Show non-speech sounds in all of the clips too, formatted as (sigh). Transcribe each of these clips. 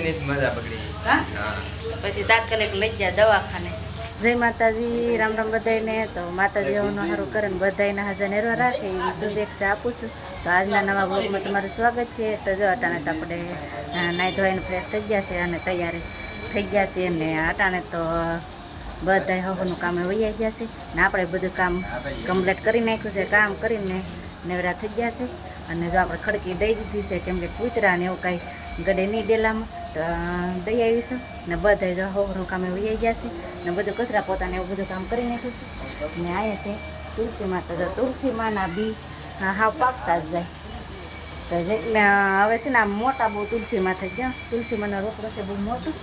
એની જ મજા પકડી. પછી તાત્કાલિક લઈ ગયા દવાખાને. જય માતાજી રામ રામ બધાને તો માતાજી એનું સારું કરે ને બધાને હાજર નેરવા રાખે. એવી શુભેચ્છા આપું છું. તો આજના નવા બ્લોગમાં તમારું સ્વાગત છે. તો જો અટાણે તો આપણે નાહી ધોઈને ફ્રેશ થઈ ગયા છે અને તૈયારી થઈ ગયા છે અને અટાણે તો બધા હવાનું કામે વૈયા ગયા છે. ને આપણે બધું કામ કમ્પ્લીટ કરી નાખ્યું છે કામ કરીને નેવરા થઈ ગયા છે. અને જો આપણે ખડકી દઈ દીધી છે કેમ કે કૂતરા ને એવું કાંઈ ગળે નહીં ડેલામાં. તો આવી આવીશું ને બધા જો હવાનું કામે વૈયા ગયા છે ને બધું કચરા પોતાને એવું બધું કામ કરી નાખ્યું છે. ને અહીંયા છે તુલસી માતા જો તુલસી માના બી હા પાકતા જ જાય. તો હવે છે ને આ મોટા બહુ તુલસીમાં થઈ ગયા તુલસીમાંનો રોકડો છે બહુ મોટું.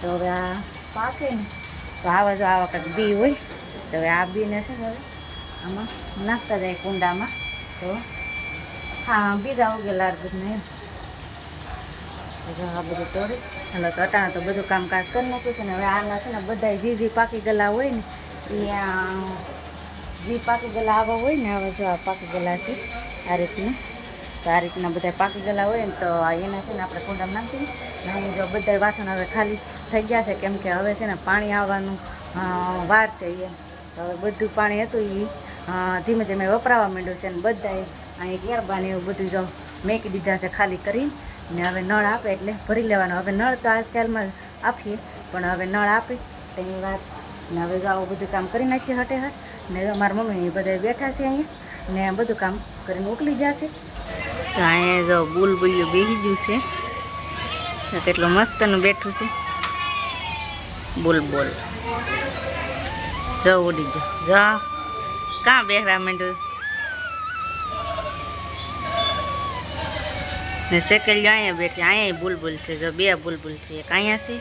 તો હવે આ પાકે ને. તો આવા જો આવા કંઈક બી હોય, તો હવે આ બીને છે ને આમાં નાખતા જાય કુંડામાં. તો હા, બીજા ઉગેલા તો જો આ બધું તોડી એટલે અટાણે તો બધું કામકાજ કરી નાખ્યું છે ને હવે આના છે ને બધા જે જે પાકી ગલા હોય ને આ જે પાકી ગલા આવા હોય ને, હવે જો આ પાકી ગયેલા છે આ રીતના. આ રીતના બધા પાકી ગયેલા હોય ને, તો એના છે ને આપણે કુંડામાં નાખી જો બધા વાસણ હવે ખાલી થઈ ગયા છે, કેમ કે હવે છે ને પાણી આવવાનું વાર છે એ તો હવે બધું પાણી હતું એ ધીમે ધીમે વપરાવા માંડ્યું છે ને બધા અહીં ગેરબા ને એવું બધું જો મેકી દીધા છે ખાલી કરી ને હવે નળ આપે એટલે ભરી લેવાનો. હવે નળ તો આજકાલમાં આપીએ, પણ હવે નળ આપે તેની વાત. ને હવે આવું બધું કામ કરી નાખીએ હટે હટ. ને મારા મમ્મી બધા બેઠા છે અહીંયા, ને બધું કામ કરીને મોકલી જશે. તો અહીંયા જો બુલબુલ્યું બેસી ગયું છે. કેટલું મસ્તનું બેઠું છે. બુલબુલ. જો ઉડી જો જો. કાં બેહવા માંડ્યું? ને સેકલ્યો અહીંયા બેઠી અહીંયા બુલબુલ છે. જો બે બુલબુલ છે એક અહીંયા છે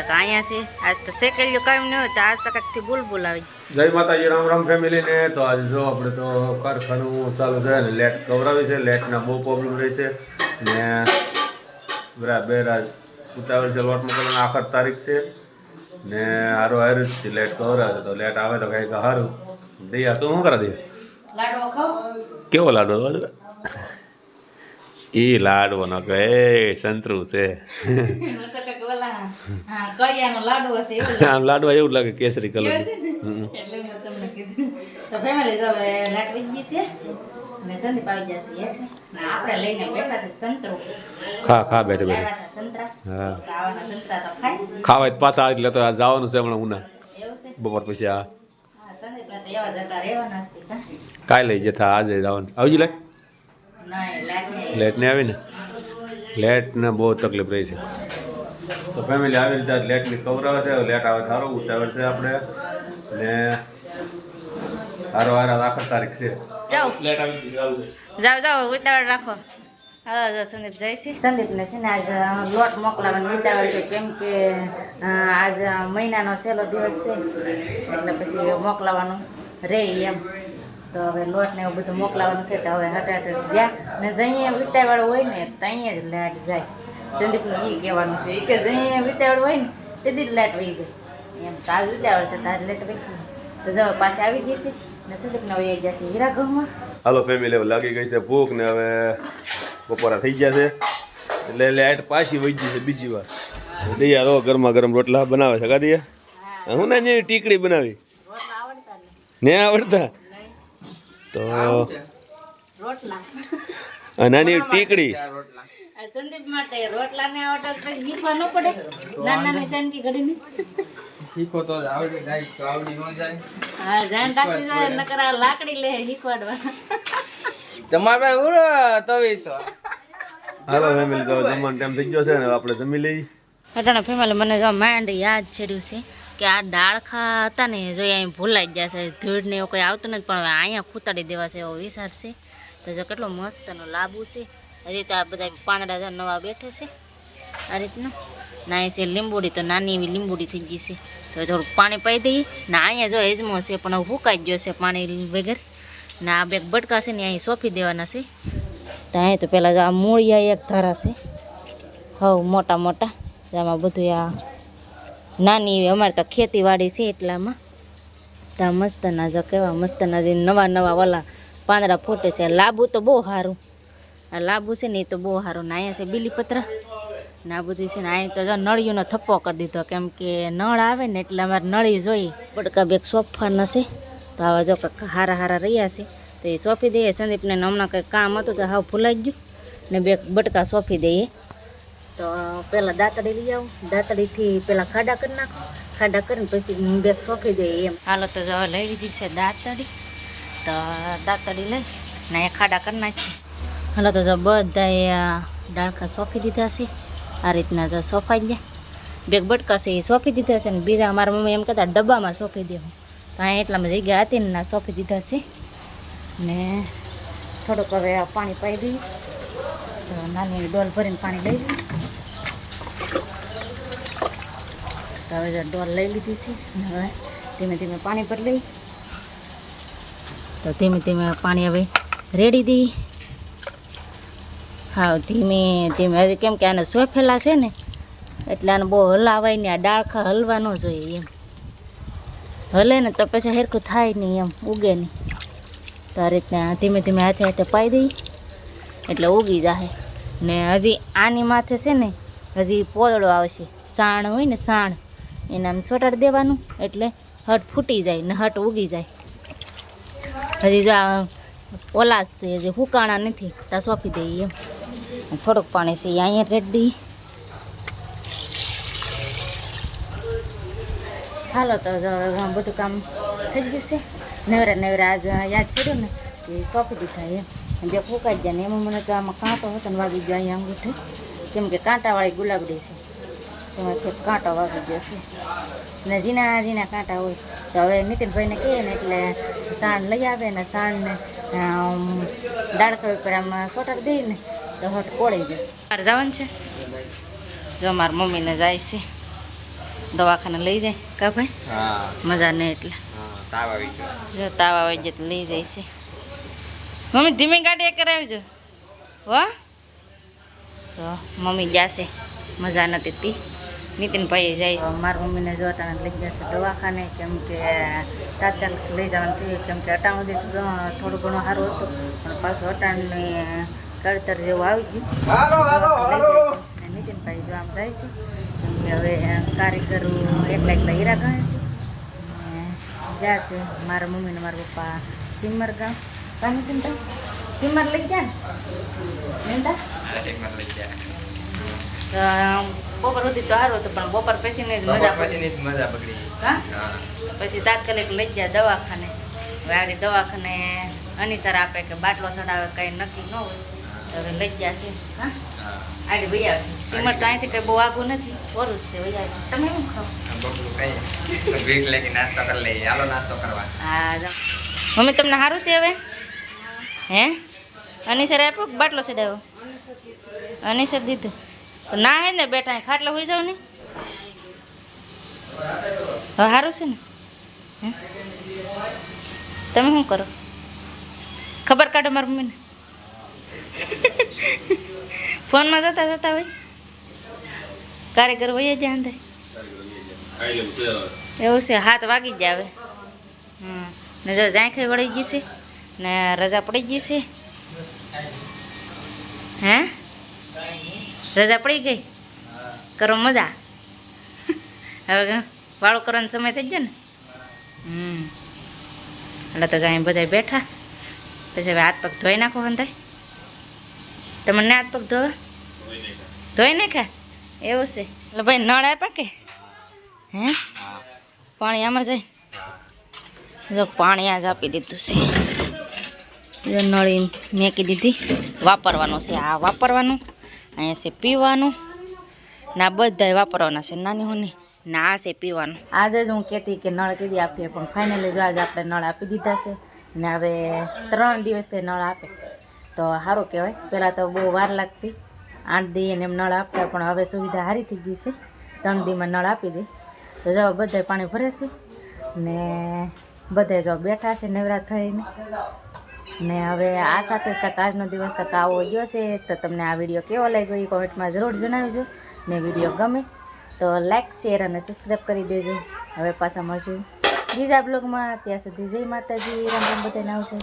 એક અહીંયા છે. આજ તો સેકલ્યો કાંઈ નહીં હોય તો આજ તો કાંઈકથી બુલબુલ આવી. જય માતાજી રામ રામ ફેમિલી ને. તો આજે જો આપણે તો કારખાનું ચાલુ છે ને લેટ કવરાવી છે. લેટના બહુ પ્રોબ્લેમ રહે છે. ને બરાબર આજ ઉતાવળ છે લોટ મોકલવાની. આખર તારીખ છે. ને હારો હાર જ છે લેટ કવરાવે તો લેટ આવે તો કંઈક સારું દઈએ તું શું કરે દઈએ કેવો લાડો એ લાડવો ન કહે. સંતરું છે. (laughs) લાડવો એવું આમ લાડવા એવું લાગે કેસરી કલર ખાવા પાછા એટલે તો જવાનું છે હમણાં ઉના. બપોર પછી આ. કાં? કાલે જતા આજે જવાનું. આવજી લે. ના આવીને? લેટને લેટ ને આવી ને લેટ ને બહુ તકલીફ રહી છે. તો ફેમિલી આવી રીતે લેટની કવર આવે છે લેટ આવે સારો ઉતાવળ છે આપણે. ને સારો હારા આખર તારીખ છે. જાઓ. લેટ આવી જાઓ જાઓ ઉતાવળ રાખો. હાલો જો સંદીપ જાય છે. સંદીપને છે ને આજ લોટ મોકલાવાનો ઉતાવળ છે કેમ કે આજ મહિનાનો છેલ્લો દિવસ છે એટલે પછી મોકલાવાનું રે એમ. તો હવે લોટ ને એવું બધું મોકલાવાનું છે તો હવે હટ હટ ગયા. ને જઈએ વિતાવાળો હોય ને ત્યાં જ લાટ જાય. સંદીપને એ કહેવાનું છે એ કે જઈએ વિતાવાળો હોય ને સીધી જ લાટ વહી જાય. એમ તો આજ છે તાજ લાટ વહી તો જો પાસે આવી ગઈ છે ને સંદીપને વહી જશે હીરા ઘઉંમાં. હાલો ફેમિલી હવે લાગી ગઈ છે ભૂખ ને હવે બપોરા થઈ ગયા છે. એટલે લાઇટ પાછી વહી ગઈ છે બીજી વાર. દૈયા રો ગરમા ગરમ રોટલા બનાવે છે. કાદીયા હું. ના ટીકડી બનાવી? ને આવડતા? તો નાની ટીકડી. સંદીપ માટે રોટલા ને આવડતા તો શીખવા ન પડે. નાની નાની સાનકી ઘડીને. શીખો તો આવડી જાય તો આવડી ન જાય. હા ધ્યાન રાખી જાય નકર આ લાકડી લે શીખવાડવા. તમાર ભાઈ ઉડો તવી તો. હાલો ફેમિલી તો જમવાનો ટાઈમ થઈ ગયો છે ને આપણે જમી લઈ અટાણે ફેમિલી મને જો માંડ યાદ છેડ્યું છે. કે આ ડાળખા હતા ને જો અહીં ભૂલાઈ જશે ધૂળ ને એવું કંઈ આવતું નથી, પણ હવે અહીંયા ખૂતાડી દેવા છે એવો વિચાર છે. તો જો કેટલો મસ્તનો લાબુ છે. હજી તો આ બધા પાંદડા જો નવા બેઠે છે. આ રીતનું. ના, એ છે લીંબુડી, તો નાની એવી લીંબુડી થઈ ગઈ છે. તો થોડુંક પાણી પાઈ દઈએ. ને, અહીંયા જો એજમો છે, પણ હવે ફૂંકાઈ ગયો છે પાણી વગર. ને આ બે બટકા છે ને અહીં સોંપી દેવાના છે. તો અહીં તો પહેલાં જો આ મૂળિયા એક ધારા છે. હવ, મોટા મોટા. આમાં બધું આ નાની એવી, અમારે તો ખેતીવાડી છે એટલામાં. ત્યાં મસ્તના જો કેવા મસ્તના જે નવા નવા ઓલા પાંદડા ફૂટે છે. લાંબુ તો બહુ સારું આ લાંબુ છે ને એ તો બહુ સારું ને અહીંયા છે બિલીપત્ર. ને છે ને અહીં તો જો નળીઓનો થપ્પો કરી દીધો. કેમ કે નળ આવે ને એટલે અમારે નળી જોઈ પડકા બેગ સોફા નશે તો આવા જો હારા હારા રહ્યા છે. તો એ સોંપી દઈએ. સંદીપને હમણાં કંઈક કામ હતું તો હાવ ભૂલાઈ ગયું. ને બે બટકા સોંપી દઈએ. તો પહેલાં દાંતડી લઈ આવું. દાંતડીથી પહેલાં ખાડા કરી નાખો. ખાડા કરીને પછી બેગ સોંપી દઈએ એમ. હાલો તો જવા લઈ લીધી છે દાંતડી તો દાંતડી લઈ ને અહીંયા ખાડા કરી નાખીએ હાલો તો જો બધાએ ડાળખા સોંપી દીધા છે. આ રીતના તો સોંપાઈ ગયા. બેગ બટકાશે એ સોંપી દીધા છે ને બીજા મારા મમ્મી એમ કહેતા ડબ્બામાં સોંપી દેવું તો અહીંયા એટલામાં જગ્યા હતી ને ના સોંપી દીધા છે. ને થોડુંક હવે પાણી પાઈ દઈએ. તો નાની ડોલ ભરીને પાણી લઈ લઈએ. તો હવે ડોલ લઈ લીધી છે હવે ધીમે ધીમે પાણી પર લઈ. તો ધીમે ધીમે પાણી હવે રેડી દઈ હા, ધીમે ધીમે. કેમ કે આને સોફેલા છે ને, એટલે આને બહુ હલાવાય ને આ ડાળખા હલવા ન જોઈએ એમ. હલે ને તો પછી હેરખું થાય નહીં એમ, ઉગે નહીં. તો આ રીતના ધીમે ધીમે હાથે હાથે પાઈ દઈ. એટલે ઉગી જાય ને હજી આની માથે છે ને, હજી પોદળો આવશે. સાણ હોય ને સાણ. એને આમ ચોટાડી દેવાનું, એટલે હટ ફૂટી જાય ને હટ ઉગી જાય. હજી જો આ ઓલાસ છે જે હુકાણા નથી ત્યાં સોંપી દઈએ એમ. થોડુંક પાણી છે, એ અહીંયા રેડ દઈએ. હાલો, તો બધું કામ થઈ ગયું છે. નવરા નવરા આજ યાદ છેડ્યું ને, એ સોંપી દીધા એમ. બે ફૂંકાઈ ગયા ને, એમાં મને તો આમાં કાંટો હતો ને, વાગી ગયો અહીંયા અંગૂઠે. કેમ કે કાંટાવાળી ગુલાબડી છે. એમાં થોડોક કાંટો વાગી ગયો છે. ને ઝીણા ઝીણા કાંટા હોય. તો હવે નીતિનભાઈને કહીએ ને એટલે સાણ લઈ આવે ને સાણને ડાળખા ઉપર આમ સોટર દઈએ ને તો હટ કોળી જાય. મારે જવાનું છે? જો મારા મમ્મીને જાય છે. દવાખાને લઈ જાય. કા ભાઈ? મજા નહીં એટલે. તાવ જો તાવ આવી જાય તો લઈ જાય છે. મમ્મી ધીમી ગાડી એક કરાવજો હો? જો મમ્મી જશે મજા નથી તી. નીતિનભાઈ જાય છે. મારા મમ્મીને જો અટાણે લઈ જશે દવાખાને કેમ કે તાત્કાલિક લઈ જવાનું થયું કેમ કે અટાણ સુધી થોડું ઘણું સારું હતું પણ પાછું અટાણની કળતર જેવું આવી ગયું. દવાખાને લઈ જાય છે. અને નીતિનભાઈ જો આમ જાય છે કેમ કે હવે કારીગરો એકલા એકલા હીરા ગણે છે. ગયા છે મારા મમ્મીને મારા પપ્પા સિમર ગામ. કામ ચિંતા સિમર લઈ ગયા? ને તો બપોર સુધી તો સારું હતું પણ બપોર પછીને જ મજા પછીની જ મજા બગડી હા? પછી તાત્કાલિક લઈ ગયા દવાખાને. હવે આડી દવાખાને અનિસર આપે કે બાટલો ચડાવે કંઈ નક્કી ન હોય. તો હવે લઈ ગયા છે. હા? આડી વહી આવશે સિમર તો અહીંથી કંઈ બહુ આગું નથી. ઓરું છે વહી આવશે તમે શું ખાવ? ભીખ લેકે નાસ્તો કરી લઈએ. હાલો નાસ્તો કરવા. હા મમ્મી તમને સારું છે હવે? હે? અનિસર આપ્યો બાટલો ચડાવ્યો? અનિસર દીધું? ના હે ને બેઠા ખાટલા હોઈ જાવ ને. હવે સારું છે ને? તમે શું કરો? ખબર કાઢો મારા મમ્મીને. (laughs) ફોનમાં જોતા જોતા હોય. કારીગર વહી જ અંદર. એવું છે, હાથ વાગી જ આવે. હમ. ને જો ઝાંખી વળી ગઈ છે, ને રજા પડી ગઈ છે. હે? રજા પડી ગઈ? કરો મજા. હવે વાળો કરવાનો સમય થઈ ગયો ને? હમ. એટલે તો જાય બધા બેઠા. પછી હવે હાથ પગ ધોઈ નાખો હંધાય. તમને હાથ પગ ધોવા? ધોઈ નાખ્યા એવું છે. એટલે ભાઈ નળ આપ્યા કે? હે? પાણી આમાં જાય જો પાણી આજ આપી દીધું છે. જો નળી મેકી દીધી. વાપરવાનું છે. આ વાપરવાનું. અહીંયા છે પીવાનું. ના બધાય વાપરવાના છે. નાની હું ના, આ છે પીવાનું. આજે જ હું કહેતી કે નળ કીધી આપીએ, પણ ફાઇનલી જો આજે આપણે નળ આપી દીધા છે ને હવે ત્રણ દિવસે નળ આપે. તો સારું કહેવાય. પહેલાં તો બહુ વાર લાગતી. આઠ દી એને નળ આપતા, પણ હવે સુવિધા સારી થઈ ગઈ છે. ત્રણ દીમાં નળ આપી દે. તો જો બધાય પાણી ભરે છે, ને બધા જો બેઠા છે નવરા થઈને. ને હવે આ સાથે જ કાંઈક આજનો દિવસ કાંઈક આવો ગયો છે, તો તમને આ વીડિયો કેવો લાગ્યો એ કોમેન્ટમાં જરૂર જણાવજો. ને વીડિયો ગમે તો લાઈક, શેર અને સબસ્ક્રાઈબ કરી દેજો. હવે પાછા મળશું બીજા બ્લોગમાં. ત્યાં સુધી જય માતાજી. રામ રામ, બધાને આવજો.